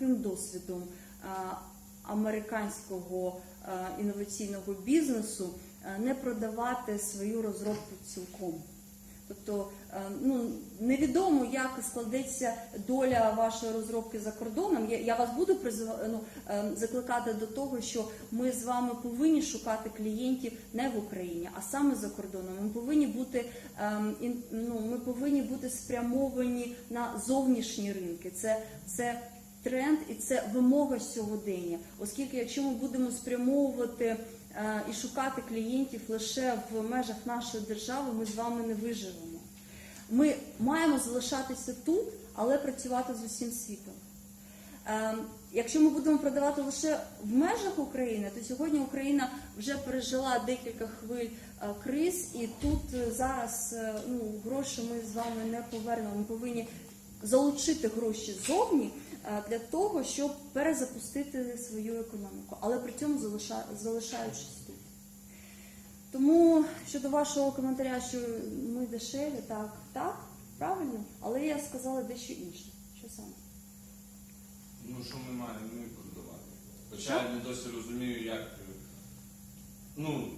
таким досвідом е, американського е, інноваційного бізнесу е, не продавати свою розробку цілком. Тобто ну, невідомо, як складеться доля вашої розробки за кордоном. Я, я вас буду призива- ну, закликати до того, що ми з вами повинні шукати клієнтів не в Україні, а саме за кордоном. Ми повинні бути ем, ну, ми повинні бути спрямовані на зовнішні ринки. Це, це тренд і це вимога сьогодення. Оскільки, якщо ми будемо спрямовувати е, і шукати клієнтів лише в межах нашої держави, ми з вами не виживемо. Ми маємо залишатися тут, але працювати з усім світом. Е, Якщо ми будемо продавати лише в межах України, то сьогодні Україна вже пережила декілька хвиль е, криз, і тут зараз ну, гроші ми з вами не повернемо. Ми повинні залучити гроші ззовні е, для того, щоб перезапустити свою економіку, але при цьому залишаючись тут. Тому щодо вашого коментаря, що ми дешеві, так, так, правильно, але я сказала дещо інше. Що саме? Ну, що ми маємо ми продавати? Хоча я не досі розумію, як. Ну,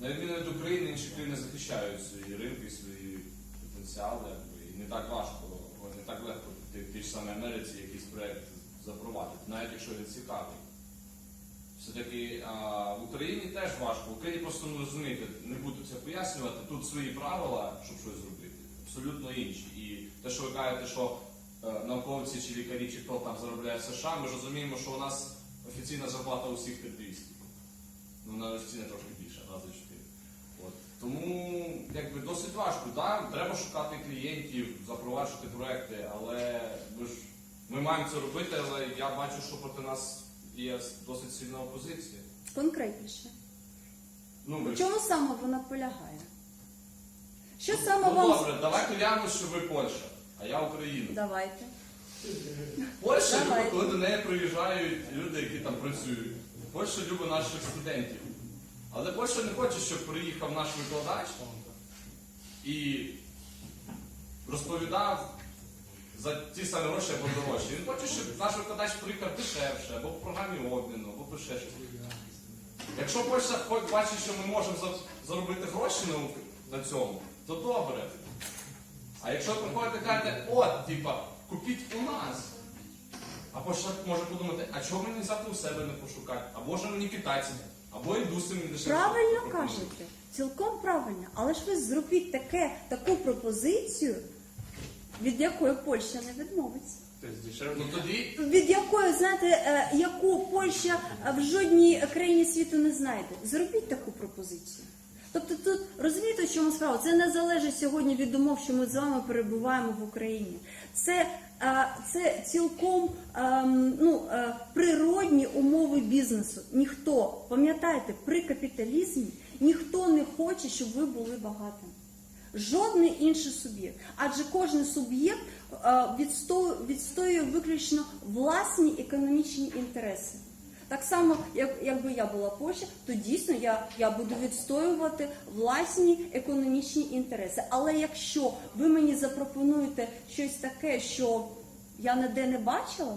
на відміну від України, інші країни захищають свої ринки, свої потенціали, і не так важко, о, не так легко піти в тій ж самій Америці якийсь проєкт запровадити, навіть якщо він цікавий. Все-таки в Україні теж важко. В Україні просто не розумієте, не буду це пояснювати. Тут свої правила, щоб щось зробити, абсолютно інші. І те, що ви кажете, що е, науковці чи лікарі, чи хто там заробляє в США, ми ж розуміємо, що у нас офіційна зарплата у всіх 200. Ну, на офіційна трошки більше, рази 4. От. Тому досить важко. Да? Треба шукати клієнтів, запроваджувати проекти, але ми ж ми маємо це робити, але я бачу, що проти нас є досить сильна опозиція. Конкретніше. Ну, У ви чому саме вона полягає? Що ну, саме ну, вам добре, давайте глянемо, що ви Польща, а я Україна. давайте? Польща любить, коли до неї приїжджають люди, які там працюють. Польща любить наших студентів. Але Польща не хоче, щоб приїхав наш викладач і розповідав за ті самі гроші або дорожче. Він хоче, щоб наш викладач приїхав дешевше, або в програмі обміну, або ще щось. Якщо Польща бачить, що ми можемо за- заробити гроші на цьому, то добре. А якщо приходите і кажете, от, типа, купіть у нас. А Польща може подумати, а чого мені завтра у себе не пошукати? Або ж мені китайці, або йду самі дешевше. Правильно кажете, цілком правильно. Але ж ви зробіть таке, таку пропозицію, від якої Польща не відмовиться. Ну тоді Від якої, знаєте, е, яку Польща в жодній країні світу не знайде. Зробіть таку пропозицію. Тобто тут розумієте, в чому справа? Це не залежить сьогодні від умов, що ми з вами перебуваємо в Україні. Це, це цілком ем, ну, е, природні умови бізнесу. Ніхто, пам'ятайте, при капіталізмі ніхто не хоче, щоб ви були багатим. Жодний інший суб'єкт. Адже кожен суб'єкт е, відсто- відстоює виключно власні економічні інтереси. Так само, як, якби я була Польща, то дійсно я, я буду відстоювати власні економічні інтереси. Але якщо ви мені запропонуєте щось таке, що я ніде не бачила,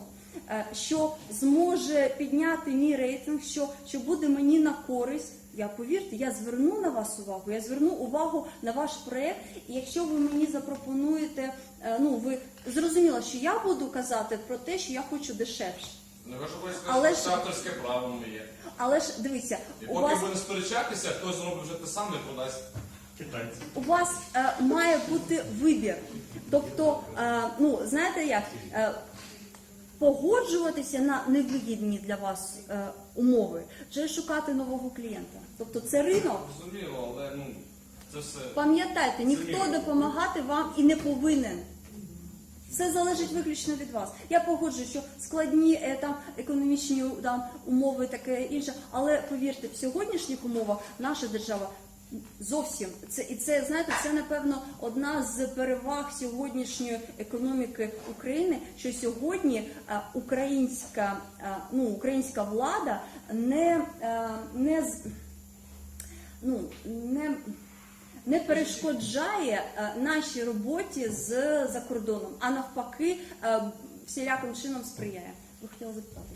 е, що зможе підняти мій рейтинг, що, що буде мені на користь. Я повірте, я зверну на вас увагу, я зверну увагу на ваш проєкт. І якщо ви мені запропонуєте, е, ну ви зрозуміло, що я буду казати про те, що я хочу дешевше. Не хочу сказати, Але що ж- авторське право моє. Але ж дивіться, І у поки вас будемо сперечатися, хтось зробить вже те саме і продасть. Китайці. у вас е, має бути вибір. Тобто, е, ну знаєте як, е, погоджуватися на невигідні для вас е, умови, чи шукати нового клієнта. Тобто це ринок. Зрозуміло, але ну це все. Пам'ятайте, ніхто допомагати вам і не повинен. Все залежить виключно від вас. Я погоджуюсь, що складні е, там економічні там умови, таке інше. Але повірте, в сьогоднішніх умовах наша держава зовсім це і це знаєте, це напевно одна з переваг сьогоднішньої економіки України, що сьогодні е, українська е, ну українська влада не, не ну не не перешкоджає е, нашій роботі з за кордоном, а навпаки, е, всіляким чином сприяє. Ви хотіли запитати?